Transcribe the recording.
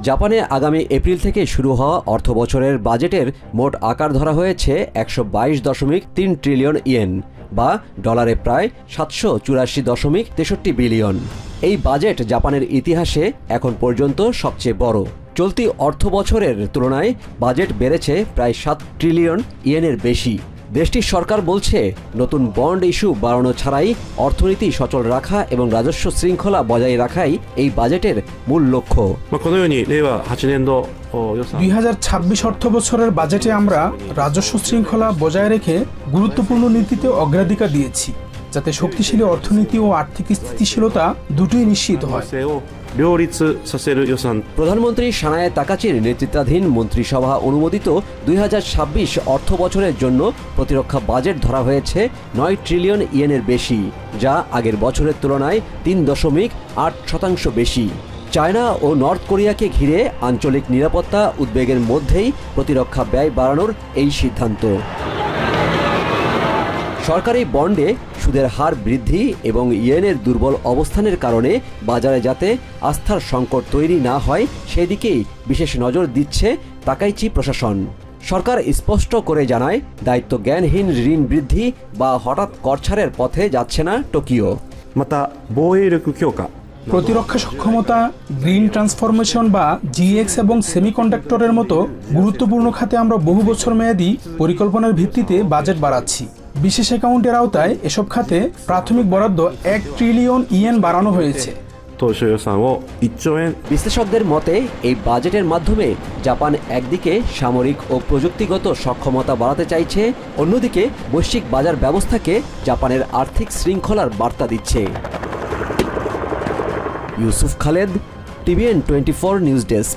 জাপানে আগামী এপ্রিল থেকে শুরু হওয়া অর্থ বছরের বাজেটের মোট আকার ধরা হয়েছে একশো বাইশ দশমিক তিন ট্রিলিয়ন ইয়েন বা ডলারে প্রায় সাতশো চুরাশি দশমিক তেষট্টি বিলিয়ন। এই বাজেট জাপানের ইতিহাসে এখন পর্যন্ত সবচেয়ে বড়। চলতি অর্থ বছরের তুলনায় বাজেট বেড়েছে প্রায় সাত ট্রিলিয়ন ইয়েনের বেশি। দেশটির সরকার বলছে নতুন বন্ড ইস্যু বাড়ানো ছাড়াই অর্থনীতি সচল রাখা এবং রাজস্ব শৃঙ্খলা বজায় রাখাই এই বাজেটের মূল লক্ষ্য। দুই হাজার ছাব্বিশ অর্থ বছরের বাজেটে আমরা রাজস্ব শৃঙ্খলা বজায় রেখে গুরুত্বপূর্ণ নীতিতে অগ্রাধিকার দিয়েছি। যাতে শক্তিশালী অর্থনীতি ও আর্থিক স্থিতিশীলতা দুটোই নিশ্চিত হয়। প্রধানমন্ত্রী সানায় তাকাচির নেতৃত্বাধীন মন্ত্রিসভা অনুমোদিত দুই অর্থ বছরের জন্য প্রতিরক্ষা বাজেট ধরা হয়েছে নয় ট্রিলিয়ন ইয়েনের বেশি যা আগের বছরের তুলনায় তিন দশমিক আট শতাংশ বেশি। চায়না ও নর্থ কোরিয়াকে ঘিরে আঞ্চলিক নিরাপত্তা উদ্বেগের মধ্যেই প্রতিরক্ষা ব্যয় বাড়ানোর এই সিদ্ধান্ত। সরকারি বন্ডে সুদের হার বৃদ্ধি এবং ইয়েনের দুর্বল অবস্থানের কারণে বাজারে যাতে আস্থার সংকট তৈরি না হয় সেদিকেই বিশেষ নজর দিচ্ছে তাকাইচি প্রশাসন। সরকার স্পষ্ট করে জানায় দায়িত্ব জ্ঞানহীন ঋণ বৃদ্ধি বা হঠাৎ করছাড়ের পথে যাচ্ছে না টোকিও। প্রতিরক্ষা সক্ষমতা গ্রিন ট্রান্সফরমেশন বা জিএক্স এবং সেমিকন্ডাক্টরের মতো গুরুত্বপূর্ণ খাতে আমরা বহু বছর মেয়াদী পরিকল্পনার ভিত্তিতে বাজেট বাড়াচ্ছি। বিশেষ অ্যাকাউন্টের আওতায় এসব খাতে প্রাথমিক বরাদ্দ এক ট্রিলিয়ন ইয়েন বাড়ানো হয়েছে। বিশ্লেষকদের মতে এই বাজেটের মাধ্যমে জাপান একদিকে সামরিক ও প্রযুক্তিগত সক্ষমতা বাড়াতে চাইছে অন্যদিকে বৈশ্বিক বাজার ব্যবস্থাকে জাপানের আর্থিক শৃঙ্খলার বার্তা দিচ্ছে। Yusuf Khaled TVN twenty four news desk.